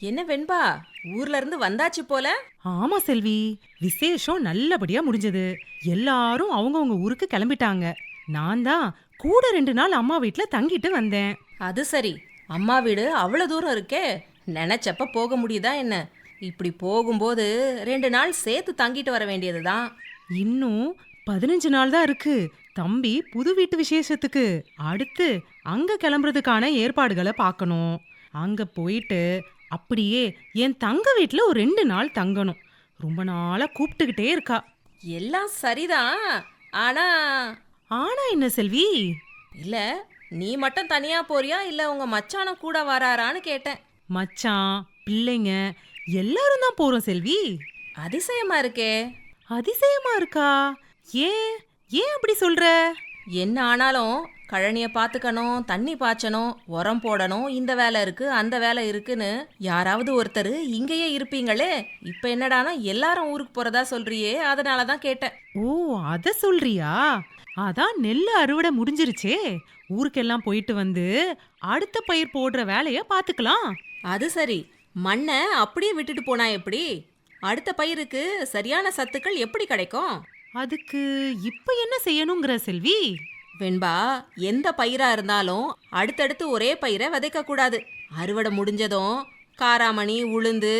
என்ன வெண்பா ஊர்ல இருந்து வந்தாச்சு போல? ஆமா செல்வி விசேஷம் நல்லபடியா முடிஞ்சது. எல்லாரும் அவங்கவங்க ஊருக்கு கிளம்பிட்டாங்க. நான் தான் கூட ரெண்டு நாள் அம்மா வீட்ல தங்கிட்டு வந்தேன். அது சரி. அம்மா வீடு அவ்வளவு தூரம் இருக்கே. நினைச்சப்ப போக முடியுதா என்ன? இப்படி போகும்போது ரெண்டு நாள் சேர்த்து தங்கிட்டு வர வேண்டியதுதான் இன்னும் பதினஞ்சு நாள் தான் இருக்கு. தம்பி புது வீட்டு விசேஷத்துக்கு. அடுத்து அங்க கிளம்புறதுக்கான ஏற்பாடுகளை பார்க்கணும். அங்க போயிட்டு அப்படியே என் தங்க வீட்ல ஒரு ரெண்டு நாள் தங்கணும். ரொம்ப நாளா கூப்பிட்டுக்கிட்டே இருக்கா. எல்லாம் சரிதான். ஆனா ஆனா என்ன செல்வி? இல்ல நீ மட்டும் தனியா போறியா? இல்ல உங்க மச்சானம் கூட வராரான்னு கேட்டேன். மச்சான் பிள்ளைங்க எல்லாரும் தான் போறோம் செல்வி. அதிசயமா இருக்கே. அதிசயமா இருக்கா? ஏன் ஏன் அப்படி சொல்ற? என்ன ஆனாலும் கழனிய பார்த்துக்கணும் தண்ணி பாய்ச்சணும் உரம் போடணும் இந்த வேலை இருக்கு அந்த வேலை இருக்குன்னு யாராவது ஒருத்தர் இங்கேயே இருப்பீங்களே இப்ப என்னடானா எல்லாரும் ஊருக்கு போறதா சொல்றியே அதனால தான் கேட்டேன். ஓ அத சொல்றியா? அதான் நெல் அறுவடை முடிஞ்சிருச்சே ஊருக்கெல்லாம் போயிட்டு வந்து அடுத்த பயிர் போடுற வேலைய பாத்துக்கலாம். அது சரி மண்ணை அப்படியே விட்டுட்டு போனா எப்படி? அடுத்த பயிருக்கு சரியான சத்துக்கள் எப்படி கிடைக்கும்? அதுக்கு இப்ப என்ன செய்யணுங்கிற செல்வி? வெண்பா எந்த பயிரா இருந்தாலும் அடுத்தடுத்து ஒரே பயிரை விதைக்க கூடாது. அறுவடை முடிஞ்சதும் காராமணி உளுந்து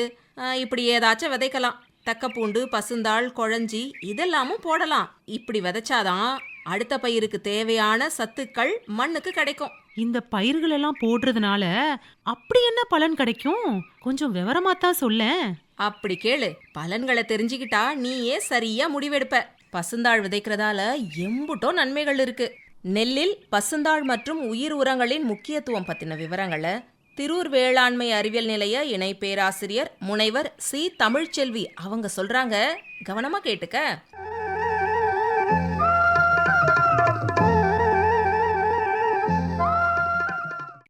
இப்படி ஏதாச்சும் விதைக்கலாம். தக்கப்பூண்டு பசுந்தாள் குழஞ்சி இதெல்லாமும் போடலாம். இப்படி விதைச்சாதான் அடுத்த பயிருக்கு தேவையான சத்துக்கள் மண்ணுக்கு கிடைக்கும். இந்த பயிர்கள் எல்லாம் போடுறதுனால அப்படி என்ன பலன் கிடைக்கும்? கொஞ்சம் விவரமா தான் சொல்லேன். அப்படி கேளு. பலன்களை தெரிஞ்சுக்கிட்டா நீயே சரியா முடிவெடுப்ப. பசுந்தாள் விதைக்கிறதால எம்புட்டோ நன்மைகள் இருக்கு. நெல்லில் பசுந்தாள் மற்றும் உயிர் உரங்களின் முக்கியத்துவம் பற்றின விவரங்களை திரூர் வேளாண்மை அறிவியல் நிலைய இணை பேராசிரியர் முனைவர் சி. தமிழ்ச்செல்வி அவங்க சொல்றாங்க. கவனமா கேட்டுக்க.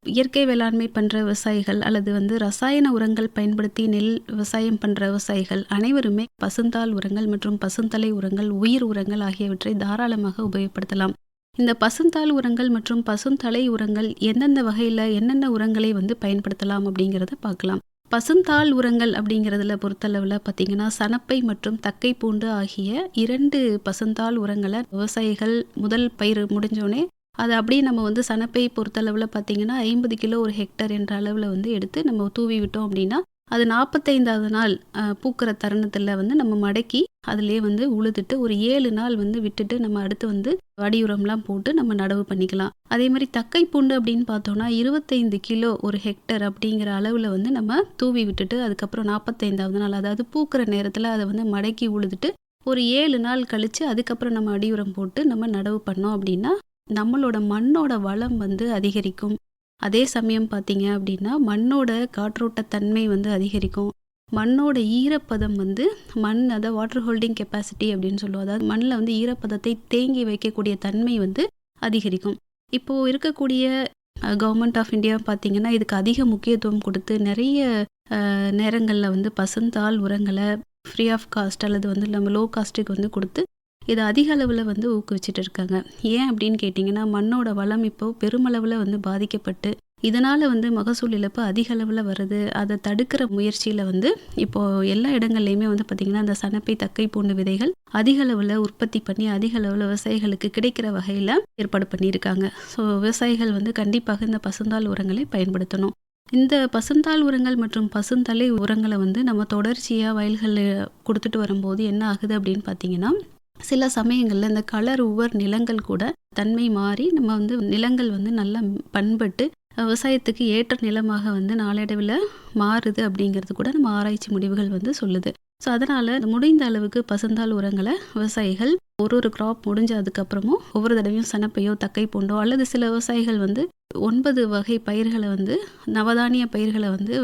இயற்கை வேளாண்மை பண்ணுற விவசாயிகள் அல்லது வந்து ரசாயன உரங்கள் பயன்படுத்தி நெல் விவசாயம் பண்ணுற விவசாயிகள் அனைவருமே பசுந்தாள் உரங்கள் மற்றும் பசுந்தலை உரங்கள் உயிர் உரங்கள் ஆகியவற்றை தாராளமாக உபயோகப்படுத்தலாம். இந்த பசுந்தாள் உரங்கள் மற்றும் பசுந்தலை உரங்கள் எந்தெந்த வகையில் என்னென்ன உரங்களை வந்து பயன்படுத்தலாம் அப்படிங்கிறத பார்க்கலாம். பசுந்தாள் உரங்கள் அப்படிங்கிறதுல பொறுத்தளவில் பார்த்தீங்கன்னா சணப்பை மற்றும் தக்கை பூண்டு ஆகிய இரண்டு பசுந்தாள் உரங்களை விவசாயிகள் முதல் பயிர் முடிஞ்சோடனே அது அப்படியே நம்ம வந்து சனப்பை பொறுத்தளவில் பார்த்தீங்கன்னா ஐம்பது கிலோ ஒரு ஹெக்டர் என்ற அளவில் வந்து எடுத்து நம்ம தூவி விட்டோம் அப்படின்னா அது நாற்பத்தைந்தாவது நாள் பூக்கிற தருணத்தில் வந்து நம்ம மடக்கி அதிலே வந்து உழுதுட்டு ஒரு ஏழு நாள் வந்து விட்டுட்டு நம்ம அடுத்து வந்து வடியுரம்லாம் போட்டு நம்ம நடவு பண்ணிக்கலாம். அதே மாதிரி தக்கை பூண்டு அப்படின்னு பார்த்தோம்னா இருபத்தைந்து கிலோ ஒரு ஹெக்டர் அப்படிங்கிற அளவில் வந்து நம்ம தூவி விட்டுட்டு அதுக்கப்புறம் நாற்பத்தைந்தாவது நாள் அதாவது பூக்கிற நேரத்தில் அதை வந்து மடக்கி உழுதுட்டு ஒரு ஏழு நாள் கழித்து அதுக்கப்புறம் நம்ம அடியுரம் போட்டு நம்ம நடவு பண்ணோம் அப்படின்னா நம்மளோட மண்ணோட வளம் வந்து அதிகரிக்கும். அதே சமயம் பார்த்தீங்க அப்படின்னா மண்ணோட காற்றோட்டத்தன்மை வந்து அதிகரிக்கும். மண்ணோட ஈரப்பதம் வந்து மண் அதை வாட்டர் ஹோல்டிங் கெப்பாசிட்டி அப்படின்னு சொல்லுவோம். அதாவது மண்ணில் வந்து ஈரப்பதத்தை தேங்கி வைக்கக்கூடிய தன்மை வந்து அதிகரிக்கும். இப்போது இருக்கக்கூடிய கவர்மெண்ட் ஆஃப் இந்தியா பார்த்தீங்கன்னா இதுக்கு அதிக முக்கியத்துவம் கொடுத்து நிறைய நேரங்களில் வந்து பசுந்தால் உரங்களை ஃப்ரீ ஆஃப் காஸ்ட் அல்லது வந்து நம்ம லோ காஸ்ட்டுக்கு வந்து கொடுத்து இதை அதிக அளவில் வந்து ஊக்குவிச்சிட்டு இருக்காங்க ஏன் அப்படின்னு கேட்டிங்கன்னா மண்ணோட வளம் இப்போ பெருமளவில் வந்து பாதிக்கப்பட்டு இதனால் வந்து மகசூல் இழப்பு அதிக அளவில் வருது. அதை தடுக்கிற முயற்சியில் வந்து இப்போது எல்லா இடங்கள்லையுமே வந்து பார்த்திங்கன்னா அந்த சனப்பை தக்கை பூண்டு விதைகள் அதிக அளவில் உற்பத்தி பண்ணி அதிக அளவில் விவசாயிகளுக்கு கிடைக்கிற வகையில் ஏற்பாடு பண்ணியிருக்காங்க. ஸோ விவசாயிகள் வந்து கண்டிப்பாக இந்த பசுந்தாள் உரங்களை பயன்படுத்தணும். இந்த பசுந்தாள் உரங்கள் மற்றும் பசுந்தலை உரங்களை வந்து நம்ம தொடர்ச்சியாக வயல்களில் கொடுத்துட்டு வரும்போது என்ன ஆகுது அப்படின்னு பார்த்தீங்கன்னா சில சமயங்களில் இந்த கலர் உவர் நிலங்கள் கூட தன்மை மாறி நம்ம வந்து நிலங்கள் வந்து நல்லா பண்பட்டு விவசாயத்துக்கு ஏற்ற நிலமாக வந்து நாளடைவில் மாறுது அப்படிங்கிறது கூட நம்ம ஆராய்ச்சி முடிவுகள் வந்து சொல்லுது. ஸோ அதனால் முடிந்த அளவுக்கு பசுந்தாள் உரங்களை விவசாயிகள் ஒரு ஒரு கிராப் முடிஞ்ச அதுக்கப்புறமும் ஒவ்வொரு தடவையும் சனப்பையோ தக்கை பூண்டோ அல்லது சில விவசாயிகள் வந்து ஒன்பது வகை பயிர்களை வந்து நவதானிய பயிர்களை வந்து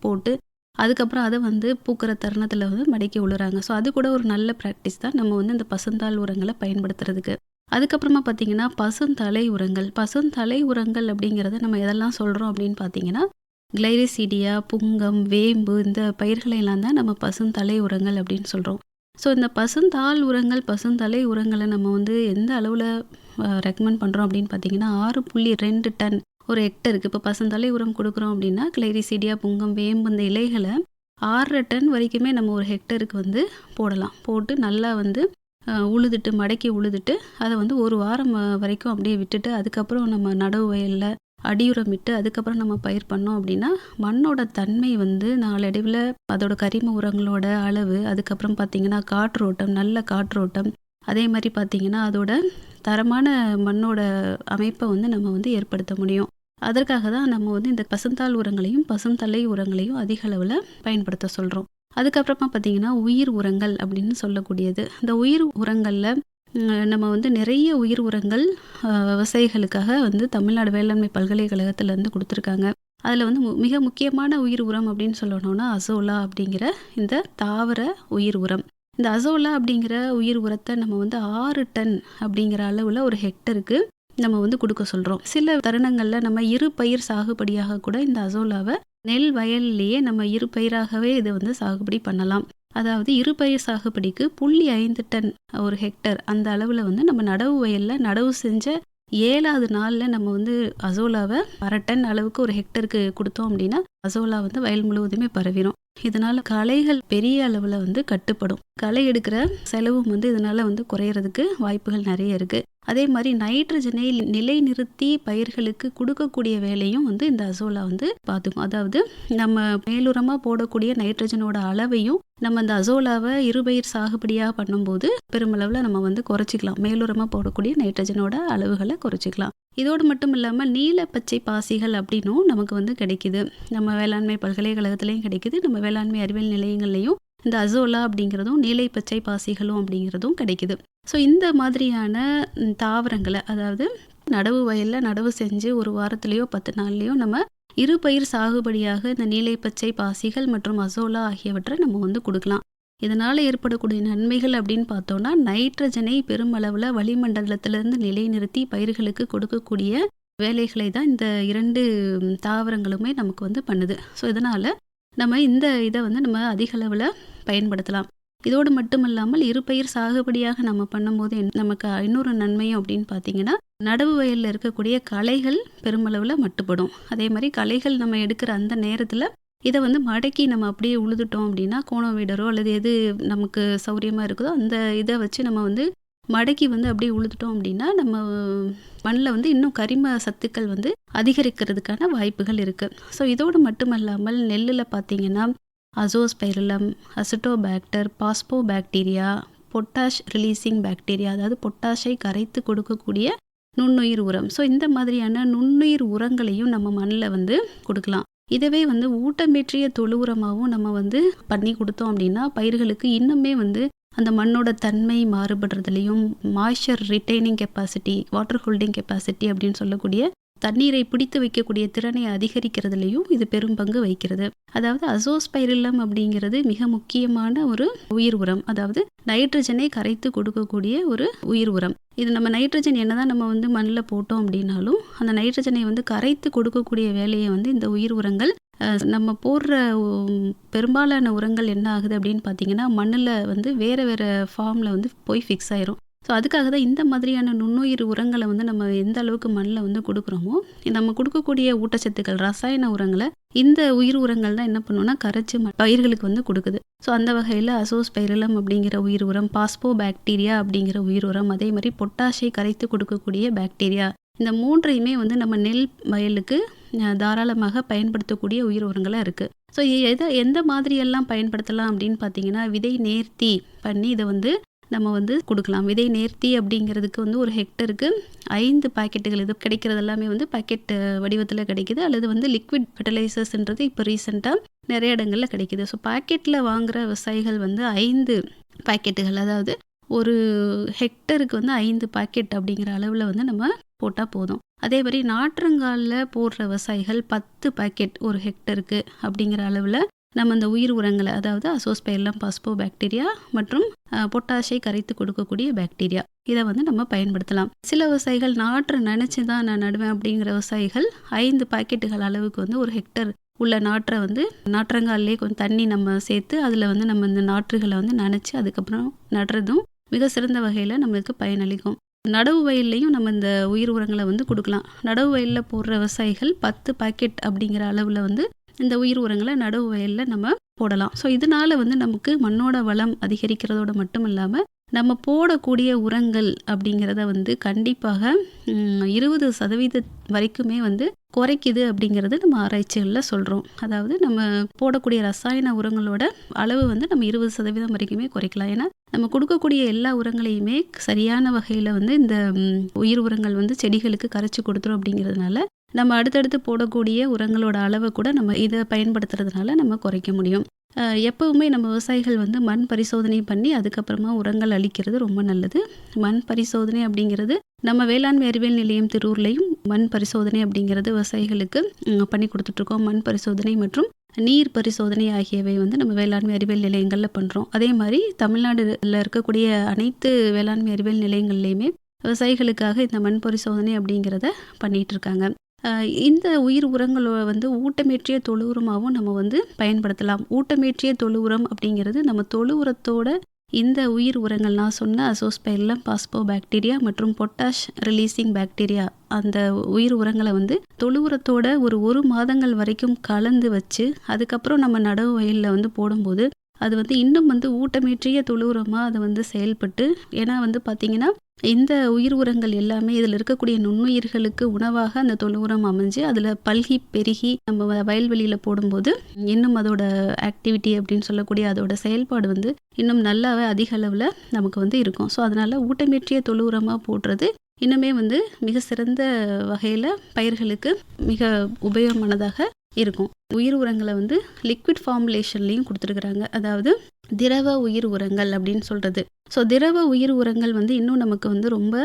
போட்டு அதுக்கப்புறம் அதை வந்து பூக்கிற தருணத்தில் வந்து மடக்கி விழுறாங்க ஸோ அது கூட ஒரு நல்ல ப்ராக்டிஸ் தான். நம்ம வந்து இந்த பசுந்தாள் உரங்களை பயன்படுத்துறதுக்கு. அதுக்கப்புறமா பார்த்தீங்கன்னா பசுந்தலை உரங்கள். பசுந்தலை உரங்கள் அப்படிங்கிறத நம்ம எதெல்லாம் சொல்கிறோம் அப்படின்னு பார்த்தீங்கன்னா கிளைரிசீடியா புங்கம் வேம்பு இந்த பயிர்களையெல்லாம் தான் நம்ம பசுந்தலை உரங்கள் அப்படின்னு சொல்கிறோம் ஸோ இந்த பசுந்தாள் உரங்கள் பசுந்தலை உரங்களை நம்ம வந்து எந்த அளவில் ரெக்கமெண்ட் பண்ணுறோம் அப்படின்னு பார்த்தீங்கன்னா ஆறு புள்ளி ரெண்டு டன் ஒரு ஹெக்டருக்கு இப்போ பசந்தலை உரம் கொடுக்குறோம் அப்படின்னா கிளைரிசீடியா புங்கம் வேம்பு இந்த இலைகளை ஆறரை டன் வரைக்குமே நம்ம ஒரு ஹெக்டருக்கு வந்து போடலாம். போட்டு நல்லா வந்து உழுதுட்டு மடக்கி உழுதுட்டு அதை வந்து ஒரு வாரம் வரைக்கும் அப்படியே விட்டுட்டு அதுக்கப்புறம் நம்ம நடவு வயலில் அடியுரம் விட்டு அதுக்கப்புறம் நம்ம பயிர் பண்ணோம் அப்படின்னா மண்ணோட தன்மை வந்து நாளடைவில் அதோட கரிம உரங்களோட அளவு அதுக்கப்புறம் பார்த்திங்கன்னா காற்றோட்டம் நல்ல காற்றோட்டம் அதே மாதிரி பார்த்திங்கன்னா அதோட தரமான மண்ணோட அமைப்பை வந்து நம்ம வந்து ஏற்படுத்த முடியும். அதற்காக தான் நம்ம வந்து இந்த பசுந்தாள் உரங்களையும் பசுந்தலை உரங்களையும் அதிக அளவில் பயன்படுத்த சொல்கிறோம் அதுக்கப்புறமா பார்த்திங்கன்னா உயிர் உரங்கள் அப்படின்னு சொல்லக்கூடியது. இந்த உயிர் உரங்களில் நம்ம வந்து நிறைய உயிர் உரங்கள் விவசாயிகளுக்காக வந்து தமிழ்நாடு வேளாண்மை பல்கலைக்கழகத்திலேருந்து கொடுத்துருக்காங்க. அதில் வந்து மு- மிக முக்கியமான உயிர் உரம் அப்படின்னு சொல்லணும்னா அசோலா அப்படிங்கிற இந்த தாவர உயிர் உரம். இந்த அசோலா அப்படிங்கிற உயிர் உரத்தை நம்ம வந்து ஆறு டன் அப்படிங்கிற அளவில் ஒரு ஹெக்டருக்கு நம்ம வந்து கொடுக்க சொல்கிறோம் சில தருணங்களில் நம்ம இரு பயிர் சாகுபடியாக கூட இந்த அசோலாவை நெல் வயல்லையே நம்ம இரு பயிராகவே இதை வந்து சாகுபடி பண்ணலாம். அதாவது இரு பயிர் சாகுபடிக்கு புள்ளி ஐந்து டன் ஒரு ஹெக்டர் அந்த அளவில் வந்து நம்ம நடவு வயலில் நடவு செஞ்ச ஏழாவது நாளில் நம்ம வந்து அசோலாவை அரை டன் அளவுக்கு ஒரு ஹெக்டருக்கு கொடுத்தோம் அப்படின்னா அசோலா வந்து வயல் முழுவதுமே பரவிடும் இதனால களைகள் பெரிய அளவில் வந்து கட்டுப்படும். களை எடுக்கிற செலவும் வந்து இதனால வந்து குறையிறதுக்கு வாய்ப்புகள் நிறைய இருக்கு. அதே மாதிரி நைட்ரஜனை நிலைநிறுத்தி பயிர்களுக்கு கொடுக்கக்கூடிய வேலையும் வந்து இந்த அசோலா வந்து பார்த்துக்கும் அதாவது நம்ம மேலுரமாக போடக்கூடிய நைட்ரஜனோட அளவையும் நம்ம இந்த அசோலாவை இருபயிர் சாகுபடியாக பண்ணும்போது பெருமளவில் நம்ம வந்து குறைச்சிக்கலாம். மேலுரமாக போடக்கூடிய நைட்ரஜனோட அளவுகளை குறைச்சிக்கலாம். இதோடு மட்டும் இல்லாமல் நீல பச்சை பாசிகள் அப்படின்னும் நமக்கு வந்து கிடைக்குது. நம்ம வேளாண்மை பல்கலைக்கழகத்துலேயும் கிடைக்குது. நம்ம வேளாண்மை அறிவியல் நிலையங்கள்லையும் இந்த அசோலா அப்படிங்கிறதும் நீலை பச்சை பாசிகளும் அப்படிங்கிறதும் கிடைக்குது. ஸோ இந்த மாதிரியான தாவரங்களை அதாவது நடவு வயலில் நடவு செஞ்சு ஒரு வாரத்துலேயோ பத்து நாள்லேயோ நம்ம இரு பயிர் சாகுபடியாக இந்த நீலை பச்சை பாசிகள் மற்றும் அசோலா ஆகியவற்றை நம்ம வந்து கொடுக்கலாம். இதனால் ஏற்படக்கூடிய நன்மைகள் அப்படின்னு பார்த்தோன்னா நைட்ரஜனை பெருமளவில் வளிமண்டலத்திலிருந்து நிலைநிறுத்தி பயிர்களுக்கு கொடுக்கக்கூடிய வேலைகளை தான் இந்த இரண்டு தாவரங்களுமே நமக்கு வந்து பண்ணுது. ஸோ இதனால் நம்ம இந்த இதை வந்து நம்ம அதிக அளவில் பயன்படுத்தலாம். இதோடு மட்டும் இல்லாமல் இருபயிர் சாகுபடியாக நம்ம பண்ணும்போது நமக்கு இன்னொரு நன்மையும் அப்படின்னு பார்த்தீங்கன்னா நடவு வயலில் இருக்கக்கூடிய களைகள் பெருமளவில் மட்டுப்படும். அதே மாதிரி களைகள் நம்ம எடுக்கிற அந்த நேரத்தில் இதை வந்து மடக்கி நம்ம அப்படியே உழுதுட்டோம் அப்படின்னா கோணம் வீடரோ அல்லது எது நமக்கு சௌரியமாக இருக்குதோ அந்த இதை வச்சு நம்ம வந்து மடக்கி வந்து அப்படியே உழுதுட்டோம் அப்படின்னா நம்ம மண்ணில் வந்து இன்னும் கரிம சத்துக்கள் வந்து அதிகரிக்கிறதுக்கான வாய்ப்புகள் இருக்குது ஸோ இதோடு மட்டுமல்லாமல் நெல்லில் பார்த்தீங்கன்னா azospirillum acetobacter phospho bacteria potash releasing bacteria அதாவது பொட்டாஷை கரைத்து கொடுக்கக்கூடிய நுண்ணுயிர் உரம். ஸோ இந்த மாதிரியான நுண்ணுயிர் உரங்களையும் நம்ம மண்ணில் வந்து கொடுக்கலாம். இதவே வந்து ஊட்டமேற்றிய தொழு உரமாகவும் நம்ம வந்து பண்ணி கொடுத்தோம் அப்படின்னா பயிர்களுக்கு இன்னுமே வந்து அந்த மண்ணோட தன்மை மாறுபடுறதுலையும் moisture retaining capacity water holding capacity அப்படின்னு சொல்லக்கூடிய தண்ணீரை பிடித்து வைக்கக்கூடிய திறனை அதிகரிக்கிறதுலையும் இது பெரும் பங்கு வகிக்கிறது. அதாவது அசோஸ்பைரில்லம் அப்படிங்கிறது மிக முக்கியமான ஒரு உயிர் உரம். அதாவது நைட்ரஜனை கரைத்து கொடுக்கக்கூடிய ஒரு உயிர் உரம். இது நம்ம நைட்ரஜன் என்னதான் நம்ம வந்து மண்ணில் போட்டோம் அப்படின்னாலும் அந்த நைட்ரஜனை வந்து கரைத்து கொடுக்கக்கூடிய வேலையை வந்து இந்த உயிர் உரங்கள் நம்ம போடுற பெரும்பாலான உரங்கள் என்ன ஆகுது அப்படின்னு பார்த்தீங்கன்னா மண்ணில் வந்து வேறு வேறு ஃபார்மில் வந்து போய் ஃபிக்ஸ் ஆயிரும். ஸோ அதுக்காக தான் இந்த மாதிரியான நுண்ணுயிர் உரங்களை வந்து நம்ம எந்த அளவுக்கு மண்ணில் வந்து கொடுக்குறோமோ நம்ம கொடுக்கக்கூடிய ஊட்டச்சத்துக்கள் ரசாயன உரங்களை இந்த உயிர் உரங்கள் தான் என்ன பண்ணுவோம்னா கரைச்சி ம- பயிர்களுக்கு வந்து கொடுக்குது. ஸோ அந்த வகையில் அசோஸ்பைரலம் அப்படிங்கிற உயிர் உரம் பாஸ்போ பாக்டீரியா அப்படிங்கிற உயிர் உரம் அதே மாதிரி பொட்டாஷை கரைத்து கொடுக்கக்கூடிய பாக்டீரியா இந்த மூன்றையுமே வந்து நம்ம நெல் வயலுக்கு தாராளமாக பயன்படுத்தக்கூடிய உயிர் உரங்களாக இருக்குது ஸோ எதை எந்த மாதிரியெல்லாம் பயன்படுத்தலாம் அப்படின்னு பார்த்தீங்கன்னா விதை நேர்த்தி பண்ணி இதை வந்து நம்ம வந்து கொடுக்கலாம். விதை நேர்த்தி அப்படிங்கிறதுக்கு வந்து ஒரு ஹெக்டருக்கு ஐந்து பாக்கெட்டுகள் இது கிடைக்கிறது எல்லாமே வந்து பாக்கெட் வடிவத்தில் கிடைக்குது. அல்லது வந்து லிக்விட் ஃபெர்டிலைசர்ஸ்ன்றது இப்போ ரீசெண்டாக நிறைய இடங்களில் கிடைக்குது. ஸோ பாக்கெட்டில் வாங்குகிற விவசாயிகள் வந்து ஐந்து பாக்கெட்டுகள் அதாவது ஒரு ஹெக்டருக்கு வந்து ஐந்து பாக்கெட் அப்படிங்கிற அளவில் வந்து நம்ம போட்டால் போதும். அதே மாதிரி நாற்றங்காலில் போடுற விவசாயிகள் பத்து பாக்கெட் ஒரு ஹெக்டருக்கு அப்படிங்கிற அளவில் நம்ம இந்த உயிர் உரங்களை அதாவது அசோஸ்பைலம் பாஸ்போ பாக்டீரியா மற்றும் பொட்டாஷை கரைத்து கொடுக்கக்கூடிய பாக்டீரியா இதை வந்து நம்ம பயன்படுத்தலாம். சில விவசாயிகள் நாற்றை நினச்சி தான் நான் நடுவேன் அப்படிங்கிற விவசாயிகள் ஐந்து பாக்கெட்டுகள் அளவுக்கு வந்து ஒரு ஹெக்டர் உள்ள நாற்றை வந்து நாற்றங்கால்லே கொஞ்சம் தண்ணி நம்ம சேர்த்து அதில் வந்து நம்ம இந்த நாற்றுகளை வந்து நனைச்சி அதுக்கப்புறம் நடுறதும் மிக சிறந்த வகையில் நம்மளுக்கு பயனளிக்கும். நடவு வயல்லையும் நம்ம இந்த உயிர் உரங்களை வந்து கொடுக்கலாம். நடவு வயலில் போடுற விவசாயிகள் பத்து பாக்கெட் அப்படிங்கிற அளவில் வந்து இந்த உயிர் உரங்களை நடவு வயலில் நம்ம போடலாம். ஸோ இதனால வந்து நமக்கு மண்ணோட வளம் அதிகரிக்கிறதோட மட்டும் இல்லாமல் நம்ம போடக்கூடிய உரங்கள் அப்படிங்கிறத வந்து கண்டிப்பாக இருபது சதவீத வரைக்குமே வந்து குறைக்குது அப்படிங்கிறது நம்ம ஆராய்ச்சிகளில் சொல்கிறோம் அதாவது நம்ம போடக்கூடிய ரசாயன உரங்களோட அளவு வந்து நம்ம இருபது சதவீதம் வரைக்குமே குறைக்கலாம். ஏன்னா நம்ம கொடுக்கக்கூடிய எல்லா உரங்களையுமே சரியான வகையில் வந்து இந்த உயிர் உரங்கள் வந்து செடிகளுக்கு கரைச்சி கொடுத்துரும் அப்படிங்கிறதுனால நம்ம அடுத்தடுத்து போடக்கூடிய உரங்களோட அளவை கூட நம்ம இதை பயன்படுத்துறதுனால நம்ம குறைக்க முடியும். எப்போவுமே எப்பவுமே நம்ம விவசாயிகள் வந்து மண் பரிசோதனை பண்ணி அதுக்கப்புறமா உரங்கள் அளிக்கிறது ரொம்ப நல்லது. மண் பரிசோதனை அப்படிங்கிறது நம்ம வேளாண்மை அறிவியல் நிலையம் திருவூர்லையும் மண் பரிசோதனை அப்படிங்கிறது விவசாயிகளுக்கு பண்ணி கொடுத்துட்ருக்கோம். மண் பரிசோதனை மற்றும் நீர் பரிசோதனை ஆகியவை வந்து நம்ம வேளாண்மை அறிவியல் நிலையங்களில் பண்ணுறோம் அதே மாதிரி தமிழ்நாடுல இருக்கக்கூடிய அனைத்து வேளாண்மை அறிவியல் நிலையங்கள்லையுமே விவசாயிகளுக்காக இந்த மண் பரிசோதனை அப்படிங்கிறத பண்ணிகிட்டு இருக்காங்க இந்த உயிர் உரங்களை வந்து ஊட்டமேற்றிய தொழு உரமாகவும் நம்ம வந்து பயன்படுத்தலாம். ஊட்டமேற்றிய தொழு உரம் அப்படிங்கிறது நம்ம தொழு உரத்தோட இந்த உயிர் உரங்கள் நான் சொன்ன அசோஸ்பைலம் பாஸ்போ பாக்டீரியா மற்றும் பொட்டாஷ் ரிலீசிங் பாக்டீரியா அந்த உயிர் உரங்களை வந்து தொழு உரத்தோட ஒரு ஒரு மாதங்கள் வரைக்கும் கலந்து வச்சு அதுக்கப்புறம் நம்ம நடவு வயலில் வந்து போடும்போது அது வந்து இன்னும் வந்து ஊட்டமேற்றிய தொழு உரமாக அது வந்து செயல்பட்டு ஏன்னா வந்து பார்த்திங்கன்னா இந்த உயிர் உரங்கள் எல்லாமே இதில் இருக்கக்கூடிய நுண்ணுயிர்களுக்கு உணவாக அந்த தொழு உரம் அமைஞ்சு அதில் பல்கி பெருகி நம்ம வயல்வெளியில் போடும்போது இன்னும் அதோட ஆக்டிவிட்டி அப்படின்னு சொல்லக்கூடிய அதோட செயல்பாடு வந்து இன்னும் நல்லாவே அதிக அளவில் நமக்கு வந்து இருக்கும். ஸோ அதனால் ஊட்டமேற்றிய தொழு உரமாக போடுறது இன்னுமே வந்து மிக சிறந்த வகையில் பயிர்களுக்கு மிக உபயோகமானதாக இருக்கும். உயிர் உரங்களை வந்து லிக்விட் ஃபார்முலேஷன்லேயும் கொடுத்துருக்குறாங்க. அதாவது திரவ உயிர் உரங்கள் அப்படின்னு சொல்கிறது ஸோ திரவ உயிர் உரங்கள் வந்து இன்னும் நமக்கு வந்து ரொம்ப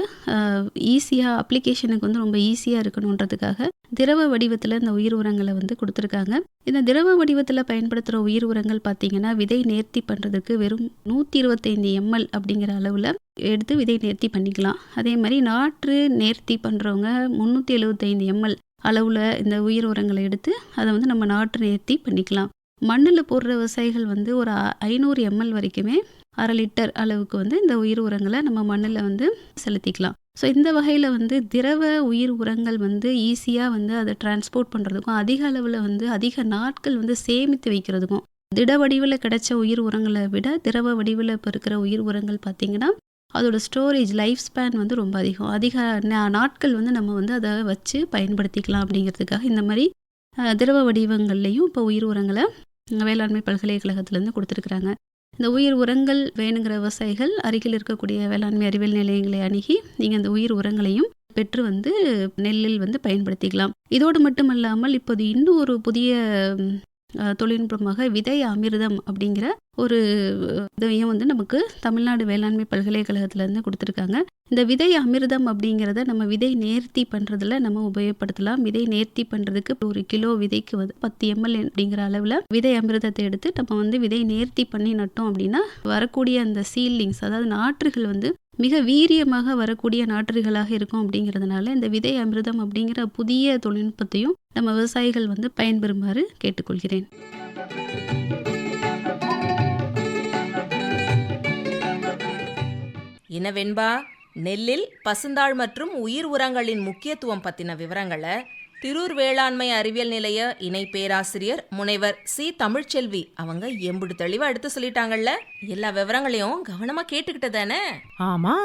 ஈஸியாக அப்ளிகேஷனுக்கு வந்து ரொம்ப ஈஸியாக இருக்கணுன்றதுக்காக திரவ வடிவத்தில் இந்த உயிர் உரங்களை வந்து கொடுத்துருக்காங்க. இந்த திரவ வடிவத்தில் பயன்படுத்துகிற உயிர் உரங்கள் பார்த்தீங்கன்னா விதை நேர்த்தி பண்ணுறதுக்கு வெறும் நூற்றி இருபத்தைந்து எம்எல் அப்படிங்கிற அளவில் எடுத்து விதை நேர்த்தி பண்ணிக்கலாம். அதே மாதிரி நாற்று நேர்த்தி பண்ணுறவங்க முந்நூற்றி எழுபத்தைந்து எம்எல் அளவில் இந்த உயிர் உரங்களை எடுத்து அதை வந்து நம்ம நாற்று நேர்த்தி பண்ணிக்கலாம். மண்ணில் போடுற விவசாயிகள் வந்து ஒரு ஐநூறு எம்எல் வரைக்குமே அரை லிட்டர் அளவுக்கு வந்து இந்த உயிர் உரங்களை நம்ம மண்ணில் வந்து செலுத்திக்கலாம். ஸோ இந்த வகையில் வந்து திரவ உயிர் உரங்கள் வந்து ஈஸியாக வந்து அதை டிரான்ஸ்போர்ட் பண்ணுறதுக்கும் அதிக அளவில் வந்து அதிக நாட்கள் வந்து சேமித்து வைக்கிறதுக்கும். திட வடிவில் கிடைச்ச உயிர் உரங்களை விட திரவ வடிவில் இப்போ இருக்கிற உயிர் உரங்கள் பார்த்திங்கன்னா அதோட ஸ்டோரேஜ் லைஃப் ஸ்பேன் வந்து ரொம்ப அதிகம். அதிக நா- நாட்கள் வந்து நம்ம வந்து அதை வச்சு பயன்படுத்திக்கலாம் அப்படிங்கிறதுக்காக இந்த மாதிரி திரவ வடிவங்கள்லையும் இப்போ உயிர் உரங்களை வேளாண்மை பல்கலைக்கழகத்திலேருந்து கொடுத்துருக்குறாங்க. இந்த உயிர் உரங்கள் வேணுங்கிற விவசாயிகள் அருகில் இருக்கக்கூடிய வேளாண்மை அறிவியல் நிலையங்களை அணுகி நீங்கள் இந்த உயிர் உரங்களையும் பெற்று வந்து நெல்லில் வந்து பயன்படுத்திக்கலாம். இதோடு மட்டுமல்லாமல் இப்போது இன்னும் ஒரு புதிய தொழில்நுட்பமாக விதை அமிர்தம் அப்படிங்கிற ஒரு இதையும் வந்து நமக்கு தமிழ்நாடு வேளாண்மை பல்கலைக்கழகத்திலேருந்து கொடுத்துருக்காங்க. இந்த விதை அமிர்தம் அப்படிங்கிறத நம்ம விதை நேர்த்தி பண்ணுறதுல நம்ம உபயோகப்படுத்தலாம். விதை நேர்த்தி பண்ணுறதுக்கு ஒரு கிலோ விதைக்கு வந்து பத்து எம்எல் அப்படிங்கிற அளவில் விதை அமிர்தத்தை எடுத்து நம்ம வந்து விதை நேர்த்தி பண்ணி நட்டோம் அப்படின்னா வரக்கூடிய அந்த சீலிங்ஸ் அதாவது நாற்றுகள் வந்து மிக வீரியமாக வரக்கூடிய நாற்றுகளாக இருக்கும் அப்படிங்கிறதுனால இந்த விதை அமிர்தம் அப்படிங்கிற புதிய தொழில்நுட்பத்தையும் நம்ம விவசாயிகள் வந்து பயன்பெறுமாறு கேட்டுக்கொள்கிறேன். என்ன நெல்லில் பசுந்தாள் மற்றும் உயிர் உரங்களின் முக்கியத்துவம் பற்றின விவரங்களை திரூர் வேளாண்மை அறிவியல் நிலைய இணை பேராசிரியர் முனைவர் சி. தமிழ்ச்செல்வி அவங்க எம்புடு தெளிவா எடுத்து சொல்லிட்டாங்கல்ல. எல்லா விவரங்களையும் கவனமா கேட்டுக்கிட்டு தானே? ஆமா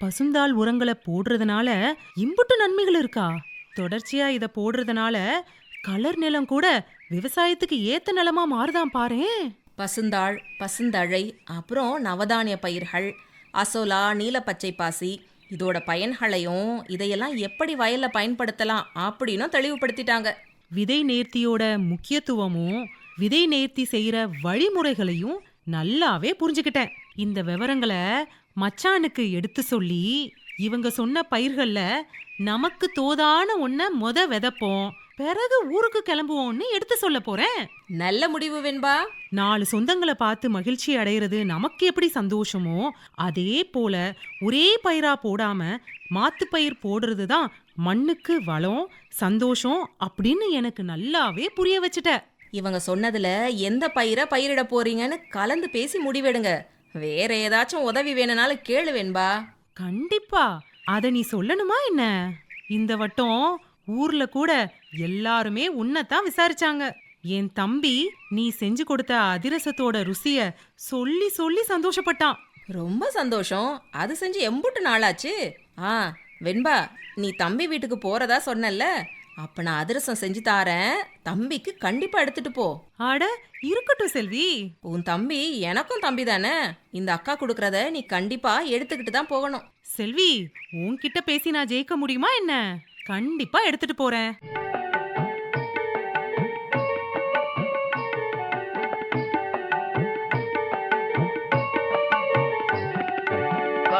பசுந்தாள் உரங்களை போடுறதுனால இம்புட்டு நன்மைகள் இருக்கா? தொடர்ச்சியா இத போடுறதுனால கலர் நிலம் கூட விவசாயத்துக்கு ஏத்த நிலமா மாறுதான் பாரேன் பசுந்தாள் பசுந்தழை அப்புறம் நவதானிய பயிர்கள் அசோலா நீலப்பச்சை பாசி இதோட பயன்களையும் இதையெல்லாம் எப்படி வயல்ல பயன்படுத்தலாம் அப்படின்னும் தெளிவுபடுத்திட்டாங்க. விதை நேர்த்தியோட முக்கியத்துவமும் விதை நேர்த்தி செய்யற வழிமுறைகளையும் நல்லாவே புரிஞ்சுக்கிட்டேன். இந்த விவரங்களை மச்சானுக்கு எடுத்து சொல்லி இவங்க சொன்ன பயிர்களில் நமக்கு தோதான ஒன்ன மொத விதைப்போம். பிறகு ஊருக்கு கிளம்புவோம்னு எடுத்து சொல்ல போறேன். நல்ல முடிவு வெண்பா. நாலு சொந்தங்களை பார்த்து மகிழ்ச்சி அடையிறது நமக்கு எப்படி சந்தோஷமோ அதே போல ஒரே பயிரா போடாம மாத்து பயிர் போடுறது தான் மண்ணுக்கு வளம் சந்தோஷம் அப்படின்னு எனக்கு நல்லாவே புரிய வச்சுட்ட. இவங்க சொன்னதுல எந்த பயிரை பயிரிட போறீங்கன்னு கலந்து பேசி முடிவெடுங்க. வேற ஏதாச்சும் உதவி வேணும்னாலும் கேளு வெண்பா. கண்டிப்பா. அத நீ சொல்லணுமா என்ன? இந்த வட்டம் ஊர்ல கூட எல்லாருமே உன்னைத்தான் விசாரிச்சாங்க. என் தம்பி நீ செஞ்சு கொடுத்த அதிரசத்தோட ருசிய சொல்லி சொல்லி சந்தோஷப்பட்டான். ரொம்ப சந்தோஷம். அது செஞ்சு எம்புட்டு நாளாச்சு. ஆ வெண்பா நீ தம்பி வீட்டுக்கு போறதா சொன்னல்ல? அப்ப நான் அதிரசம் செஞ்சு தாரேன். தம்பிக்கு கண்டிப்பா எடுத்துட்டு போ. அட இருக்கட்டும் செல்வி. உன் தம்பி எனக்கும் தம்பி தானே. இந்த அக்கா கொடுக்கறத நீ கண்டிப்பா எடுத்துக்கிட்டு தான் போகணும். செல்வி உன்கிட்ட பேசி நான் ஜெயிக்க முடியுமா என்ன? கண்டிப்பா எடுத்துட்டு போறேன்.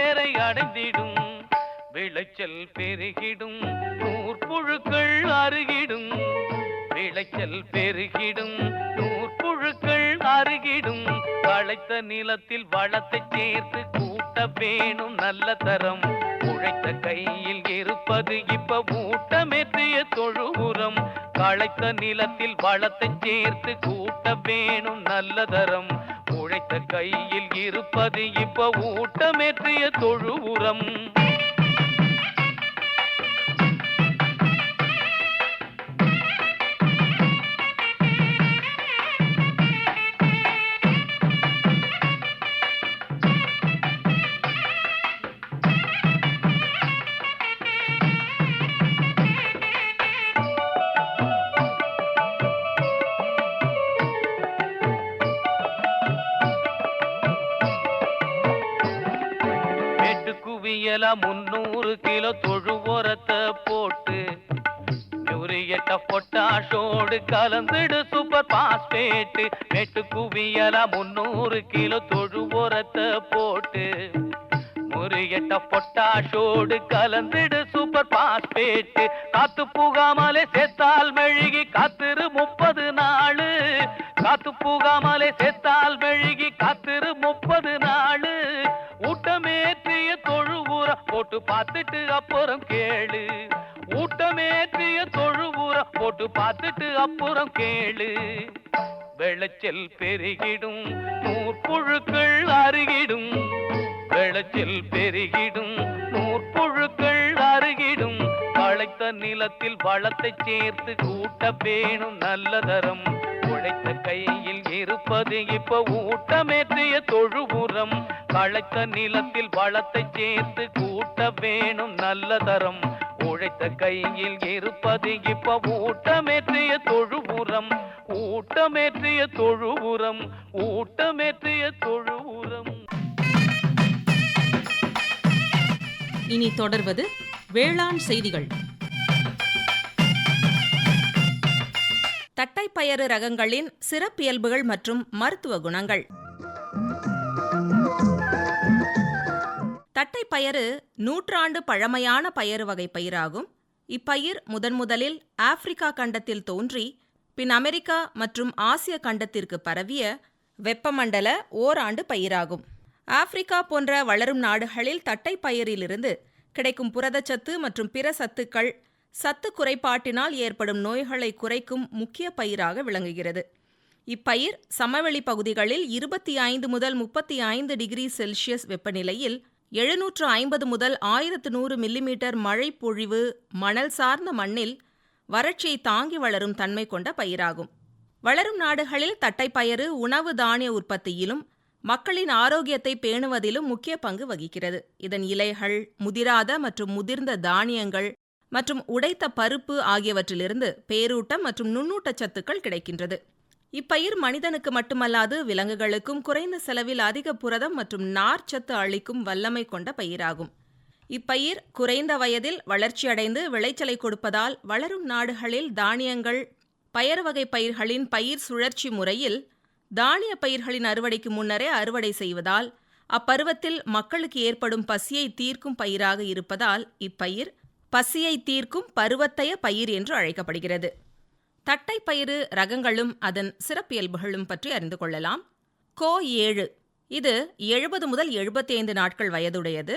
வேரை அடைந்திடும் விளைச்சல் பெருகிடும் நூற்புழுக்கள் அருகிடும். விளைச்சல் பெருகிடும் நூற்புழுக்கள் அருகிடும். வளைத்த நிலத்தில் வளத்தை சேர்த்து கூட்ட வேணும் நல்ல தரம். உழைத்த கையில் இருப்பது இப்ப ஊட்டமேற்றிய தொழுபுறம் களைத்த நிலத்தில் வளத்தை சேர்த்து கூட்ட வேணும் நல்ல தரம். உழைத்த கையில் இருப்பது இப்ப ஊட்டமேற்றிய தொழு உரம். மேட்டு குவியல முன்னூறு கிலோ தொழு உரத்தை போட்டு யூரியட்ட பொட்டாஷோடு கலந்துடு சூப்பர் பாஸ்பேட்டு மேட்டு குவியல முன்னூறு கிலோ தொழு உரத்தை போட்டு முறியட்ட பொட்டாஷோடு கலந்துடு சூப்பர் பாஸ்பேட்டு காத்து புகாமலே சேர்த்தால் மெழுகி காத்திரு முப்பது நாளு. காத்து புகாமலே சேர்த்தால் மெழுகி காத்திரு முப்பது நாளு. ஊட்டமே தொழு போட்டு பார்த்துட்டு அப்புறம் கேளு. ஊட்டமேற்றிய தொழுவுற போட்டு பார்த்துட்டு அப்புறம் கேளு. வெளச்சல் பெருகிடும் நூற்புழுக்கள் அருகிடும். வெளச்சல் பெருகிடும் நூற்புழுக்கள் அருகிடும். களைத்த நிலத்தில் வளத்தை சேர்த்து கூட்ட பேணும் நல்ல தரம். உழைத்த கையில் இருப்பது இப்ப ஊட்டமேற்றிய தொழுபுறம் களைத்த நிலத்தில் வளத்தை சேர்த்து கூட்ட வேணும் நல்ல தரம். உழைத்த கையில் இருப்பது இப்ப ஊட்டமேற்றிய தொழுபுறம் ஊட்டமேற்றிய தொழுபுறம் ஊட்டமேற்றிய தொழுபுறம் இனி தொடர்வது வேளாண் செய்திகள். தட்டைப்பயறு ரகங்களின் சிறப்பியல்புகள் மற்றும் மருத்துவ குணங்கள். தட்டைப்பயறு நூற்றாண்டு பழமையான பயறு வகை பயிராகும். இப்பயிர் முதன்முதலில் ஆப்பிரிக்கா கண்டத்தில் தோன்றி பின் அமெரிக்கா மற்றும் ஆசிய கண்டத்திற்கு பரவிய வெப்பமண்டல ஓராண்டு பயிராகும். ஆப்பிரிக்கா போன்ற வளரும் நாடுகளில் தட்டைப்பயிரிலிருந்து கிடைக்கும் புரதச்சத்து மற்றும் பிற சத்துக்கள் சத்து குறைபாட்டினால் ஏற்படும் நோய்களை குறைக்கும் முக்கிய பயிராக விளங்குகிறது. இப்பயிர் சமவெளி பகுதிகளில் இருபத்தி ஐந்து முதல் முப்பத்தி ஐந்து டிகிரி செல்சியஸ் வெப்பநிலையில் எழுநூற்று ஐம்பது முதல் ஆயிரத்து நூறு மில்லிமீட்டர் மழை பொழிவு மணல் சார்ந்த மண்ணில் வறட்சியை தாங்கி வளரும் தன்மை கொண்ட பயிராகும். வளரும் நாடுகளில் தட்டைப்பயிறு உணவு தானிய உற்பத்தியிலும் மக்களின் ஆரோக்கியத்தை பேணுவதிலும் முக்கிய பங்கு வகிக்கிறது. இதன் இலைகள் முதிராத மற்றும் முதிர்ந்த தானியங்கள் மற்றும் உடைத்த பருப்பு ஆகியவற்றிலிருந்து பேரூட்டம் மற்றும் நுண்ணூட்டச் சத்துக்கள் கிடைக்கின்றது. இப்பயிர் மனிதனுக்கு மட்டுமல்லாது விலங்குகளுக்கும் குறைந்த செலவில் அதிக புரதம் மற்றும் நார்ச்சத்து அளிக்கும் வல்லமை கொண்ட பயிராகும். இப்பயிர் குறைந்த வயதில் வளர்ச்சியடைந்து விளைச்சலை கொடுப்பதால் வளரும் நாடுகளில் தானியங்கள் பயறு வகை பயிர்களின் பயிர் சுழற்சி முறையில் தானிய பயிர்களின் அறுவடைக்கு முன்னரே அறுவடை செய்வதால் அப்பருவத்தில் மக்களுக்கு ஏற்படும் பசியை தீர்க்கும் பயிராக இருப்பதால் இப்பயிர் பசியை தீர்க்கும் பருவத்தைய பயிர் என்று அழைக்கப்படுகிறது. தட்டைப்பயிறு ரகங்களும் அதன் சிறப்பியல்புகளும் பற்றி அறிந்து கொள்ளலாம். கோ ஏழு. இது எழுபது முதல் எழுபத்தி ஐந்து நாட்கள் வயதுடையது.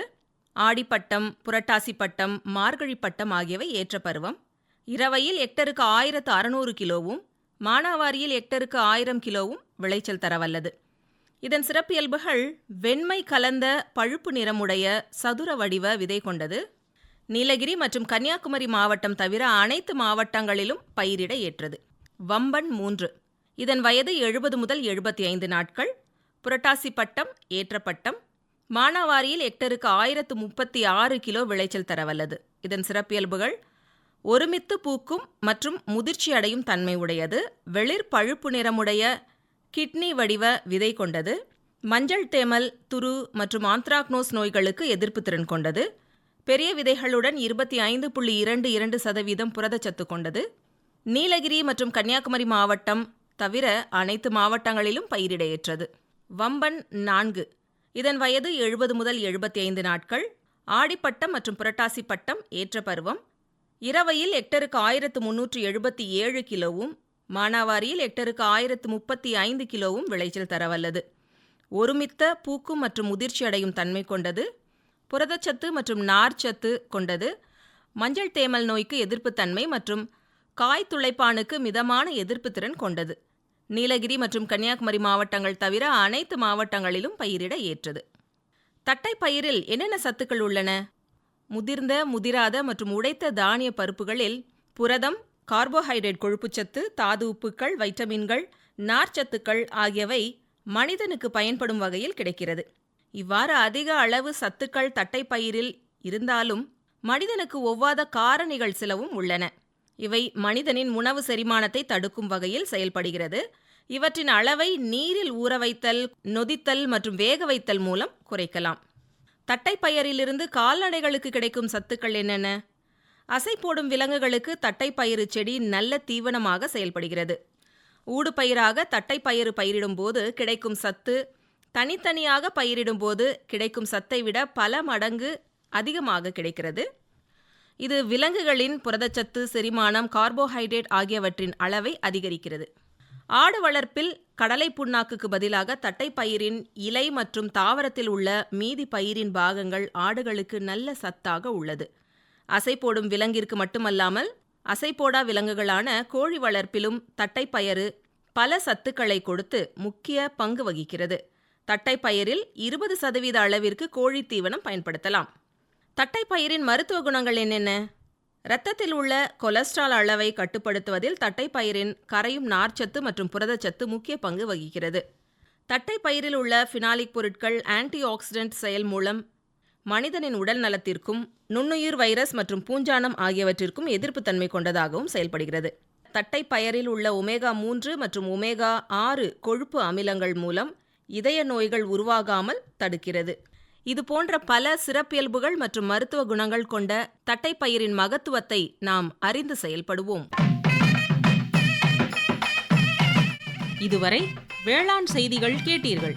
ஆடிப்பட்டம் புரட்டாசி பட்டம் மார்கழி பட்டம் ஆகியவை ஏற்ற பருவம். இரவையில் ஹெக்டருக்கு ஆயிரத்து அறுநூறு கிலோவும் மானாவாரியில் ஹெக்டருக்கு ஆயிரம் கிலோவும் விளைச்சல் தரவல்லது. இதன் சிறப்பியல்புகள் வெண்மை கலந்த பழுப்பு நிறமுடைய சதுர வடிவ விதை கொண்டது. நீலகிரி மற்றும் கன்னியாகுமரி மாவட்டம் தவிர அனைத்து மாவட்டங்களிலும் பயிரிட ஏற்றது. வம்பன் மூன்று. இதன் வயது எழுபது முதல் எழுபத்தி ஐந்து நாட்கள். புரட்டாசி பட்டம் ஏற்றப்பட்டம். மானாவாரியில் ஹெக்டருக்கு ஆயிரத்து முப்பத்தி ஆறு கிலோ விளைச்சல் தரவல்லது. இதன் சிறப்பியல்புகள் ஒருமித்து பூக்கும் மற்றும் முதிர்ச்சி அடையும் தன்மை உடையது. வெளிர் பழுப்பு நிறமுடைய கிட்னி வடிவ விதை கொண்டது. மஞ்சள் தேமல் துரு மற்றும் ஆந்த்ராக்னோஸ் நோய்களுக்கு எதிர்ப்பு திறன் கொண்டது. பெரிய விதைகளுடன் இருபத்தி ஐந்து புள்ளி இரண்டு இரண்டு சதவீதம் புரதச்சத்து கொண்டது. நீலகிரி மற்றும் கன்னியாகுமரி மாவட்டம் தவிர அனைத்து மாவட்டங்களிலும் பயிரிட ஏற்றது வம்பன் நான்கு. இதன் வயது எழுபது முதல் எழுபத்தி ஐந்து நாட்கள். ஆடிப்பட்டம் மற்றும் புரட்டாசி பட்டம் ஏற்ற பருவம். இரவையில் ஹெக்டருக்கு ஆயிரத்து முன்னூற்று எழுபத்தி ஏழு கிலோவும் மானாவாரியில் ஹெக்டருக்கு ஆயிரத்து முப்பத்தி ஐந்து கிலோவும் விளைச்சல் தரவல்லது. ஒருமித்த பூக்கும் மற்றும் முதிர்ச்சி அடையும் தன்மை கொண்டது. புரதச்சத்து மற்றும் நார்ச்சத்து கொண்டது. மஞ்சள் தேமல் நோய்க்கு எதிர்ப்புத்தன்மை மற்றும் காய் துளைப்பானுக்கு மிதமான எதிர்ப்பு திறன் கொண்டது. நீலகிரி மற்றும் கன்னியாகுமரி மாவட்டங்கள் தவிர அனைத்து மாவட்டங்களிலும் பயிரிட ஏற்றது. தட்டை பயிரில் என்னென்ன சத்துக்கள் உள்ளன? முதிர்ந்த முதிராத மற்றும் உடைத்த தானிய பருப்புகளில் புரதம் கார்போஹைட்ரேட் கொழுப்புச்சத்து தாது உப்புக்கள் வைட்டமின்கள் நார்ச்சத்துக்கள் ஆகியவை மனிதனுக்கு பயன்படும் வகையில் கிடைக்கிறது. இவ்வாறு அதிக அளவு சத்துக்கள் தட்டைப்பயிரில் இருந்தாலும் மனிதனுக்கு ஒவ்வாத காரணிகள் சிலவும் உள்ளன. இவை மனிதனின் உணவு செரிமானத்தை தடுக்கும் வகையில் செயல்படுகிறது. இவற்றின் அளவை நீரில் ஊற வைத்தல் நொதித்தல் மற்றும் வேக வைத்தல் மூலம் குறைக்கலாம். தட்டைப்பயிரிலிருந்து கால்நடைகளுக்கு கிடைக்கும் சத்துக்கள் என்னென்ன? அசை போடும் விலங்குகளுக்கு தட்டைப்பயிறு செடி நல்ல தீவனமாக செயல்படுகிறது. ஊடுபயிராக தட்டைப்பயிறு பயிரிடும்போது கிடைக்கும் சத்து தனித்தனியாக பயிரிடும்போது கிடைக்கும் சத்தை விட பல மடங்கு அதிகமாக கிடைக்கிறது. இது விலங்குகளின் புரதச்சத்து செரிமானம் கார்போஹைட்ரேட் ஆகியவற்றின் அளவை அதிகரிக்கிறது. ஆடு வளர்ப்பில் கடலை புண்ணாக்குக்கு பதிலாக தட்டைப்பயிரின் இலை மற்றும் தாவரத்தில் உள்ள மீதி பயிரின் பாகங்கள் ஆடுகளுக்கு நல்ல சத்தாக உள்ளது. அசை போடும் விலங்கிற்கு மட்டுமல்லாமல் அசைப்போடா விலங்குகளான கோழி வளர்ப்பிலும் தட்டைப்பயறு பல சத்துக்களை கொடுத்து முக்கிய பங்கு வகிக்கிறது. தட்டைப்பயிரில் இருபது சதவீத அளவிற்கு கோழி தீவனம் பயன்படுத்தலாம். தட்டைப்பயிரின் மருத்துவ குணங்கள் என்னென்ன? இரத்தத்தில் உள்ள கொலஸ்ட்ரால் அளவை கட்டுப்படுத்துவதில் தட்டைப்பயிரின் கரையும் நார்ச்சத்து மற்றும் புரதச்சத்து முக்கிய பங்கு வகிக்கிறது. தட்டைப்பயிரில் உள்ள ஃபினாலிக் பொருட்கள் ஆன்டி ஆக்சிடென்ட் செயல் மூலம் மனிதனின் உடல் நலத்திற்கும் நுண்ணுயிர் வைரஸ் மற்றும் பூஞ்சானம் ஆகியவற்றிற்கும் எதிர்ப்புத்தன்மை கொண்டதாகவும் செயல்படுகிறது. தட்டைப்பயரில் உள்ள ஒமேகா மூன்று மற்றும் ஒமேகா ஆறு கொழுப்பு அமிலங்கள் மூலம் இதய நோய்கள் உருவாகாமல் தடுக்கிறது. இது போன்ற பல சிறப்பியல்புகள் மற்றும் மருத்துவ குணங்கள் கொண்ட தட்டைப்பயிரின் மகத்துவத்தை நாம் அறிந்து செயல்படுவோம். இதுவரை வேளாண் செய்திகள் கேட்டீர்கள்.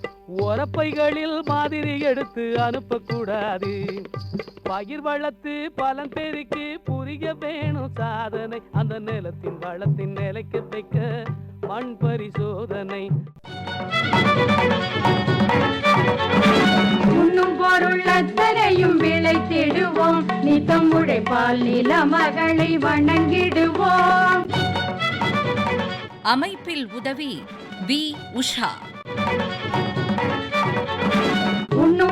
உரப்பைகளில் மாதிரி எடுத்து அனுப்பக்கூடாது. பயிர் வளர்த்து பலன் பெருக்கி புரிய வேணும் சாதனை. அந்த நிலத்தின் வளத்தின் நிலைக்க வைக்க மண் பரிசோதனை. உண்ணும் பொருள் அத்தனையும் விளைத்திடுவோம் நித்தம் உழைப்பால் நில மகளை வணங்கிடுவோம். அமைப்பில் உதவி வி உஷா.